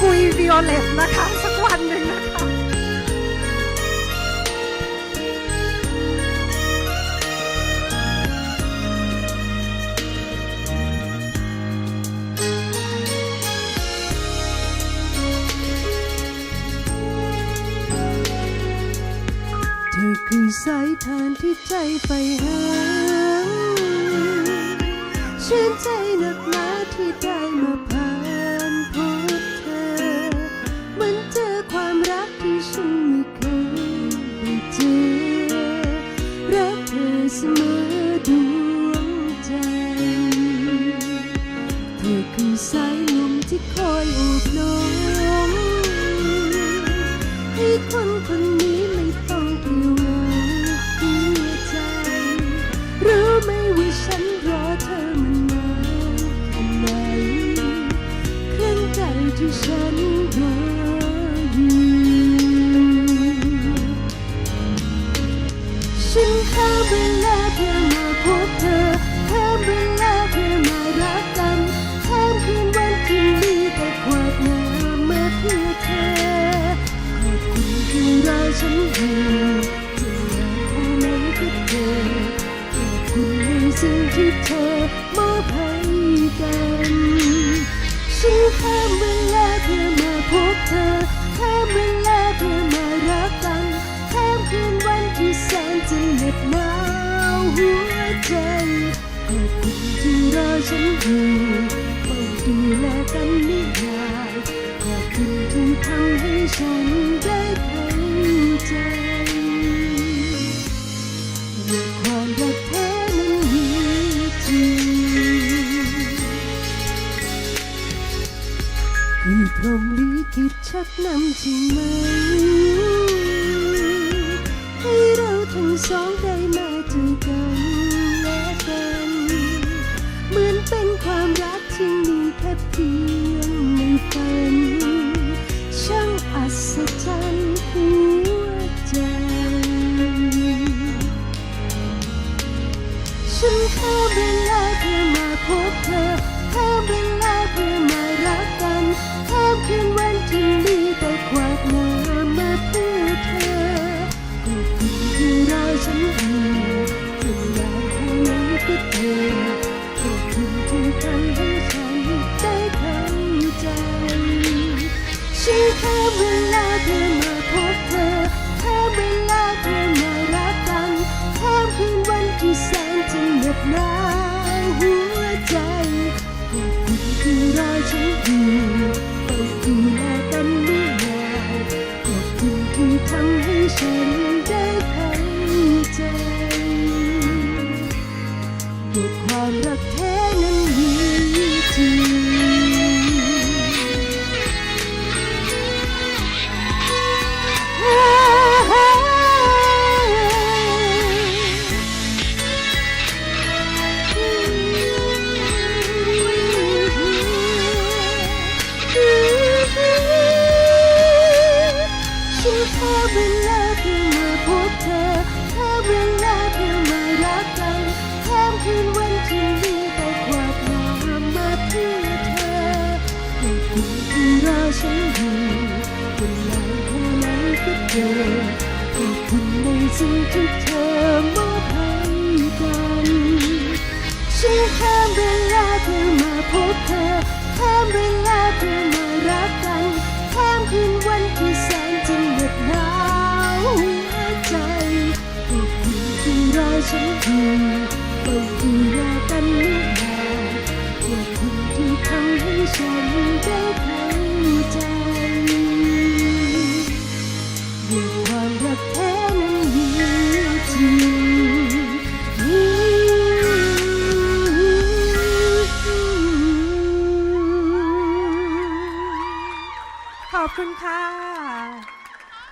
คุยวิโอเลตนะคะ สักวันหนึ่งนะคะคือสายทานที่ใจไปหาชื่นใจหนักหน สายลมที่คอยโอบล้อมให้คนคนนี้ไม่ต้องกลัวหัวใจ รู้ไหมว่าฉันรอเธอมานานแค่ไหนครั้งใจที่ฉันรออยู่ฉันเข้ามเวลาเพื่อมา ฉันอยู่ที่อยากคงไม่คิดเธอขอบคุณในสิ่งที่เธอมอบให้กันฉันข้ามเวลาเพื่อมาพบเธอข้ามเวลาเพื่อมารักกันข้ามคืนวันที่แสนจะเหน็บหนาวหัวใจขอบคุณที่รอฉันอยู่เฝ้าดูแลกันนิยายขอบคุณที่ทำให้ฉันได้เข้ ว่าความรักแท้นั้นมีจริงคือพรหมลิขิตชักนำจริงไหม ให้เราทั้งสองได้มาเจอกันและกัน เหมือนเป็นความรักที่มีแค่เพียงในฝัน ฉันข้ามเวลาเธอมาพบเธอแค่เวลาเธอมารักกันแค่คืนวันที่แสนจะเหน็บหนาวหัวใจขอบคุณที่รอฉันอยู่เฝ้าดูแลกันไม่นานขอบคุณที่ทำให้ฉัน ขอบคุณในสิ่งที่เธอมอบให้กันฉันข้ามเวลาเพื่อมาพบเธอข้ามเวลาเพื่อมารักกันข้ามคืนวันที่แสนจะเหน็บหนาวหัวใจขอบคุณที่รอฉันอยู่เฝ้าดูแลกันไม่นานขอบคุณที่ทำให้ฉันได้